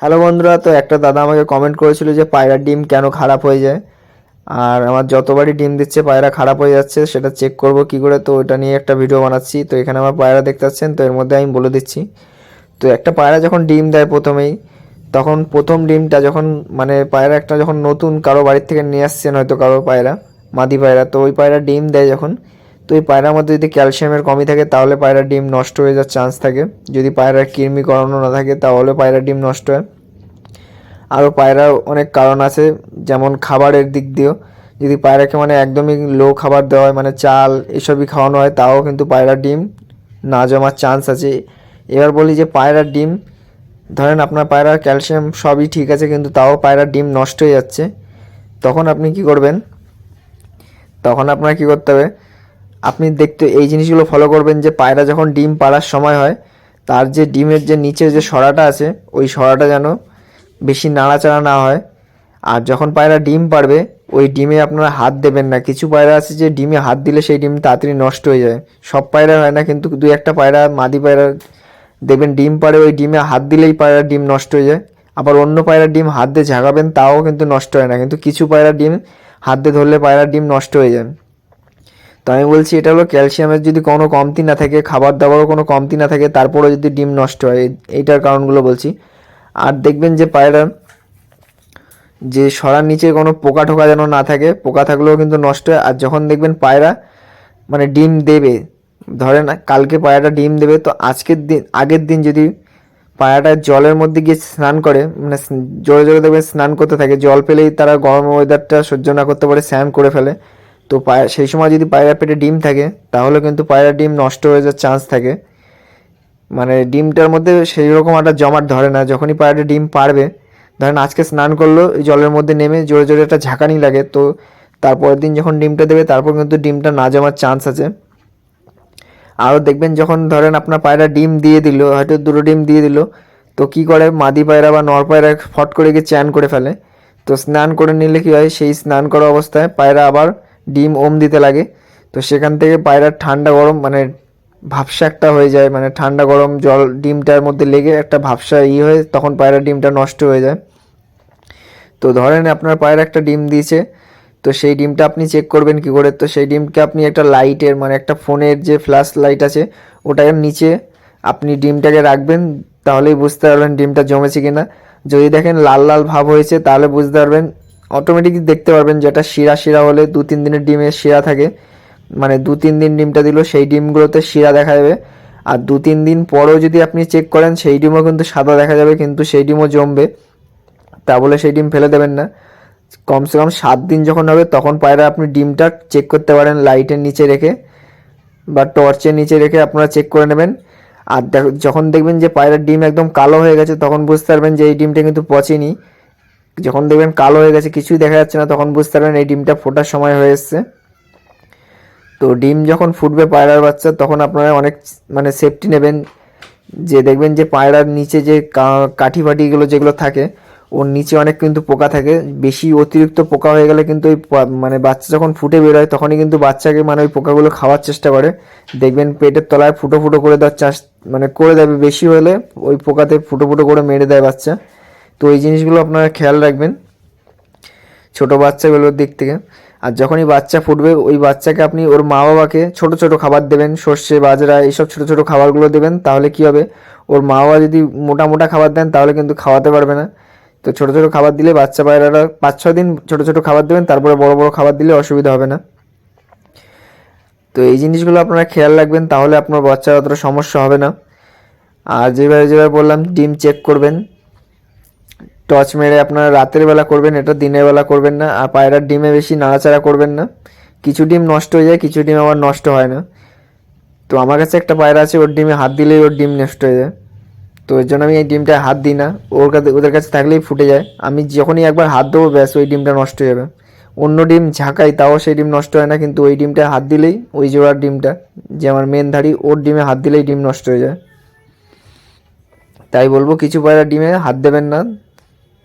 Hello বন্ধুরা, তো একটা দাদা আমাকে কমেন্ট করেছিল যে পায়রার ডিম কেন খারাপ হয়ে যায়। আর আমার যতবারই ডিম দিচ্ছে, পায়রা খারাপ হয়ে যাচ্ছে, সেটা চেক করব কি করে। তো ওটা নিয়ে একটা ভিডিও বানাচ্ছি। তো এখানে আমার পায়রা দেখতে পাচ্ছেন, তো এর মধ্যে আমি বলে দিচ্ছি। তো একটা পায়রা যখন ডিম দেয় প্রথমেই, তখন প্রথম ডিমটা যখন মানে পায়রা একটা যখন নতুন কারও বাড়ির থেকে নিয়ে আসছেন হয়তো কারও পায়রা, মাদি পায়রা, তো ওই পায়রা ডিম দেয় যখন তো এই পায়রার মধ্যে যদি ক্যালসিয়ামের কমি থাকে, তাহলে পায়রার ডিম নষ্ট হয়ে যাওয়ার চান্স থাকে। যদি পায়রার কৃমি করানো না থাকে, তাহলে পায়রার ডিম নষ্ট হয়। আরও পায়রার অনেক কারণ আছে, যেমন খাবারের দিক দিয়েও। যদি পায়রাকে মানে একদমই লো খাবার দেওয়া হয় মানে চাল এসবই খাওয়ানো হয়, তাও কিন্তু পায়রার ডিম না জমার চান্স আছে। এবার বলি যে পায়রার ডিম, ধরেন আপনার পায়রার ক্যালসিয়াম সবই ঠিক আছে, কিন্তু তাও পায়রার ডিম নষ্ট হয়ে যাচ্ছে। তখন আপনি কি করবেন? তখন আপনার কি করতে হবে? আপনি দেখতে এই জিনিসগুলো ফলো করবেন যে পায়রা যখন ডিম পাড়ার সময় হয়, তার যে ডিমের যে নিচের যে সরাটা আছে, ওই সরাটা যেন বেশি নাড়াচাড়া না হয়। আর যখন পায়রা ডিম পারবে ওই ডিমে আপনারা হাত দেবেন না। কিছু পায়রা আছে যে ডিমে হাত দিলে সেই ডিম তাড়াতাড়ি নষ্ট হয়ে যায়। সব পায়রা হয় না, কিন্তু দু একটা পায়রা, মাদি পায়রা দেখবেন ডিম পারে ওই ডিমে হাত দিলেই পায়রার ডিম নষ্ট হয়ে যায়। আবার অন্য পায়রার ডিম হাত দিয়ে ঝাঁকাবেন, তাও কিন্তু নষ্ট হয় না। কিন্তু কিছু পায়রার ডিম হাত দিয়ে ধরলে পায়রার ডিম নষ্ট হয়ে যায়। তো আমি বলছি, এটা হলো ক্যালসিয়ামের যদি কোনো কমতি না থাকে, খাবার দাবারও কোনো কমতি না থাকে তারপরে যদি ডিম নষ্ট হয় এই- এইটার কারণগুলো বলছি। আর দেখবেন যে পায়রা, যে সরার নিচে কোনো পোকা ঠোকা যেন না থাকে, পোকা থাকলেও কিন্তু নষ্ট হয়। আর যখন দেখবেন পায়রা মানে ডিম দেবে, ধরেন কালকে পায়রাটা ডিম দেবে, তো আজকের দিন, আগের দিন যদি পায়রাটা জলের মধ্যে গিয়ে স্নান করে মানে জোরে জোরে দেখবেন স্নান করতে থাকে, জল পেলেই তারা গরম ওয়েদারটা সহ্য না করতে পারে, স্নান করে ফেলে। তো পায়রা সেই সময় যদি পায়রা পেটে ডিম থাকে, তাহলে কিন্তু পায়রা ডিম নষ্ট হয়ে যাওয়ার চান্স থাকে। মানে ডিমটার মধ্যে সেই রকম একটা জমাট ধরে না, যখনই পায়রাটা ডিম পারবে, ধরেন আজকে স্নান করল জলের মধ্যে নেমে জোরে জোরে একটা ঝাঁকানি লাগে, তো তারপরের দিন যখন ডিমটা দেবে, তারপর কিন্তু ডিমটা না জমার চান্স আছে। আরও দেখবেন যখন ধরেন আপনার পায়রা ডিম দিয়ে দিল, হয়তো দুটো ডিম দিয়ে দিল, তো কি করে? মাদি পায়রা বা নর পায়রা ফট করে গিয়ে চ্যান করে ফেলে। তো স্নান করে নিলে কি হয়? সেই স্নান করা অবস্থায় পায়রা আবার ডিম ওম দিতে লাগে। তো সেখান থেকে পায়রার ঠান্ডা গরম মানে ভাবসা একটা হয়ে যায় মানে ঠান্ডা গরম জল ডিমটার মধ্যে লেগে একটা ভাবসা ই হয়ে তখন পায়রার ডিমটা নষ্ট হয়ে যায়। তো ধরেন আপনার পায়রা একটা ডিম দিয়েছে, তো সেই ডিমটা আপনি চেক করবেন কি করে? তো সেই ডিমকে আপনি একটা লাইটের মানে একটা ফোনের যে ফ্ল্যাশ লাইট আছে, ওটার নিচে আপনি ডিমটাকে রাখবেন, তাহলেই বুঝতে পারবেন ডিমটা জমেছে কিনা। যদি দেখেন লাল লাল ভাব হয়েছে, তাহলে বুঝতে পারবেন অটোমেটিকই দেখতে পারবেন যেটা শিরা শিরা হলে দু তিন দিনের ডিমে শিরা থাকে। মানে দু তিন দিন ডিমটা দিল সেই ডিমগুলোতে শিরা দেখা যাবে। আর দু তিন দিন পরেও যদি আপনি চেক করেন, সেই ডিমও কিন্তু সাদা দেখা যাবে, কিন্তু সেই ডিমও জমবে। তা বলে সেই ডিম ফেলে দেবেন না। কমসে কম সাত দিন যখন হবে, তখন পায়রা আপনি ডিমটা চেক করতে পারেন লাইটের নিচে রেখে বা টর্চের নিচে রেখে আপনারা চেক করে নেবেন। আর যখন দেখবেন যে পায়রার ডিম একদম কালো হয়ে গেছে, তখন বুঝতে পারবেন যে এই ডিমটা কিন্তু পচেনি। যখন দেখবেন কালো হয়ে গেছে, কিছুই দেখা যাচ্ছে না, তখন বুঝতে পারবেন এই ডিমটা ফোটার সময় হয়ে এসছে। তো ডিম যখন ফুটবে পায়রার বাচ্চা, তখন আপনারা অনেক মানে সেফটি নেবেন। যে দেখবেন যে পায়রার নিচে যে কাঠি ফাটিগুলো যেগুলো থাকে, ওর নিচে অনেক কিন্তু পোকা থাকে। বেশি অতিরিক্ত পোকা হয়ে গেলে কিন্তু ওই মানে বাচ্চা যখন ফুটে বেরোয়, তখনই কিন্তু বাচ্চাকে মানে ওই পোকাগুলো খাওয়ার চেষ্টা করে। দেখবেন পেটের তলায় ফুটো ফুটো করে দেওয়ার চাষ মানে করে দেবে। বেশি হলে ওই পোকাতে ফুটো ফুটো করে মেরে দেয় বাচ্চা। তো এই জিনিসগুলো আপনারা খেয়াল রাখবেন ছোট বাচ্চাগুলোর দিক থেকে। আর যখনই বাচ্চা ফুটবে, ওই বাচ্চাকে আপনি ওর মা বাবাকে ছোট ছোট খাবার দেবেন, সর্ষে, বাজরা, এইসব ছোট ছোট খাবারগুলো দেবেন, তাহলে কি হবে? ওর মা বাবা যদি মোটা মোটা খাবার দেন, তাহলে কিন্তু খাওয়াতে পারবে না। তো ছোট ছোট খাবার দিলে বাচ্চা পায়রারা পাঁচ ছয় দিন ছোট ছোট খাবার দেবেন, তারপরে বড় বড় খাবার দিলে অসুবিধা হবে না। তো এই জিনিসগুলো আপনারা খেয়াল রাখবেন, তাহলে আপনার বাচ্চার অতটা সমস্যা হবে না। আর যেভাবে যেভাবে বললাম, ডিম চেক করবেন টর্চ মেরে আপনারা রাতের বেলা করবেন, এটা দিনের বেলা করবেন না, আর পায়রার ডিমে বেশি নাড়াচাড়া করবেন না। কিছু ডিম নষ্ট হয়ে যায়, কিছু ডিম আবার নষ্ট হয় না। তো আমার কাছে একটা পায়রা আছে, ওর ডিমে হাত দিলেই ওর ডিম নষ্ট হয়ে যায়। তো এর জন্য আমি এই ডিমটায় হাত দিই না, ওর কাছে, ওদের কাছে থাকলেই ফুটে যায়। আমি যখনই একবার হাত দেবো ব্যাস ওই ডিমটা নষ্ট হয়ে যাবে। অন্য ডিম ঝাঁকাই, তাও সেই ডিম নষ্ট হয় না, কিন্তু ওই ডিমটায় হাত দিলেই ওই জোড়ার ডিমটা, যে আমার মেন ধাড়ি, ওর ডিমে হাত দিলেই ডিম নষ্ট হয়ে যায়। তাই বলব, কিছু পায়রা ডিমে হাত দেবেন না।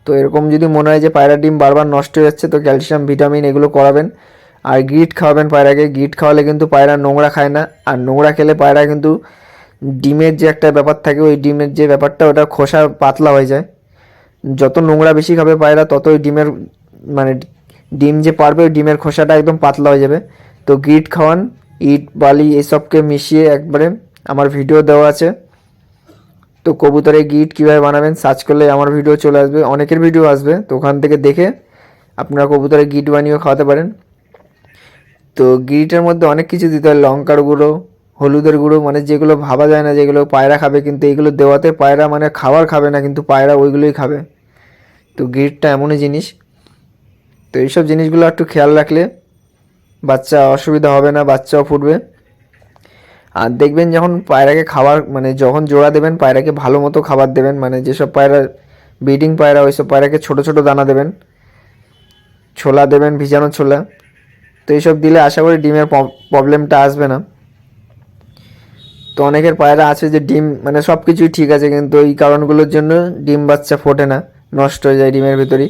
তো এরকম যদি মনে হয় যে পায়রা ডিম বারবার নষ্ট হয়ে যাচ্ছে, তো ক্যালসিয়াম, ভিটামিন এগুলো করাবেন। আর গিট খাওয়াবেন পায়রাকে। গিট খাওয়ালে কিন্তু পায়রা নোংরা খায় না। আর নোংরা খেলে পায়রা কিন্তু ডিমের যে একটা ব্যাপার থাকে, ওই ডিমের যে ব্যাপারটা, ওটা খোসা পাতলা হয়ে যায়। যত নোংরা বেশি খাবে পায়রা, ততই ডিমের মানে ডিম যে পারবে, ওই ডিমের খোসাটা একদম পাতলা হয়ে যাবে। তো গিট খাওয়ান, ইট, বালি, এসবকে মিশিয়ে একবারে আমার ভিডিও দেওয়া আছে। তো কবুতরের গিট কীভাবে বানাবেন সার্চ করলে আমার ভিডিও চলে আসবে, অনেকের ভিডিও আসবে, তো ওখান থেকে দেখে আপনারা কবুতরের গিট বানিয়েও খাওয়াতে পারেন। তো গিটের মধ্যে অনেক কিছু দিতে হয়, লঙ্কার গুঁড়ো, হলুদের গুঁড়ো মানে যেগুলো ভাবা যায় না, যেগুলো পায়রা খাবে, কিন্তু এইগুলো দেওয়াতে পায়রা মানে খাবার খাবে না, কিন্তু পায়রা ওইগুলোই খাবে। তো গিটটা এমনই জিনিস। তো এইসব জিনিসগুলো একটু খেয়াল রাখলে বাচ্চা অসুবিধা হবে না, বাচ্চাও ফুটবে। আর দেখবেন যখন পায়রাকে খাবার মানে যখন জোড়া দেবেন, পায়রাকে ভালো মতো খাবার দেবেন মানে যেসব পায়রা ব্রিডিং পায়রা, ওইসব পায়রাকে ছোট ছোট দানা দেবেন, ছোলা দেবেন, ভিজানো ছোলা, তো এইসব দিলে আশা করি ডিমের প্রবলেমটা আসবে না। তো অনেকের পায়রা আছে যে ডিম মানে সব কিছুই ঠিক আছে, কিন্তু এই কারণগুলোর জন্য ডিম বাচ্চা ফোটে না, নষ্ট হয়ে যায় ডিমের ভিতরেই।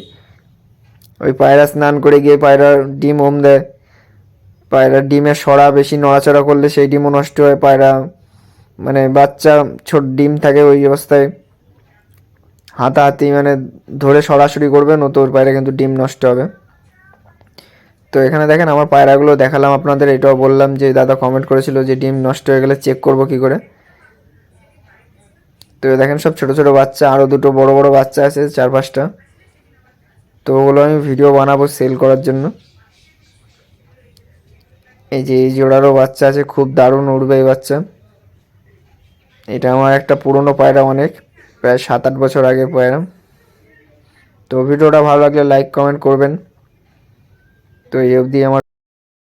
ওই পায়রা স্নান করে গিয়ে পায়রা ডিম ওম দেয়। পায়রা ডিমের সরা বেশি নড়াচড়া করলে সেই ডিমও নষ্ট হয়, পায়রা মানে বাচ্চা ছোট ডিম থাকে ওই অবস্থায়। হাতাহাতি মানে ধরে সরাসরি করবে, নতুন পায়রা কিন্তু ডিম নষ্ট হবে। তো এখানে দেখেন আমার পায়রাগুলো দেখালাম আপনাদের, এটাও বললাম যে দাদা কমেন্ট করেছিল যে ডিম নষ্ট হয়ে গেলে চেক করব কি করে। তো দেখেন সব ছোট ছোট বাচ্চা আরও দুটো বড় বড় বাচ্চা আছে চার পাঁচটা তো ওগুলো আমি ভিডিও বানাবো সেল করার জন্য। এই যে এই জোড়ারও বাচ্চা আছে, খুব দারুণ উড়বে এই বাচ্চা। এটা আমার একটা পুরনো পায়রা অনেক, প্রায় সাত আট বছর আগে পায়রা। তো ভিডিওটা ভালো লাগলে লাইক কমেন্ট করবেন। তো এই অবধি আমার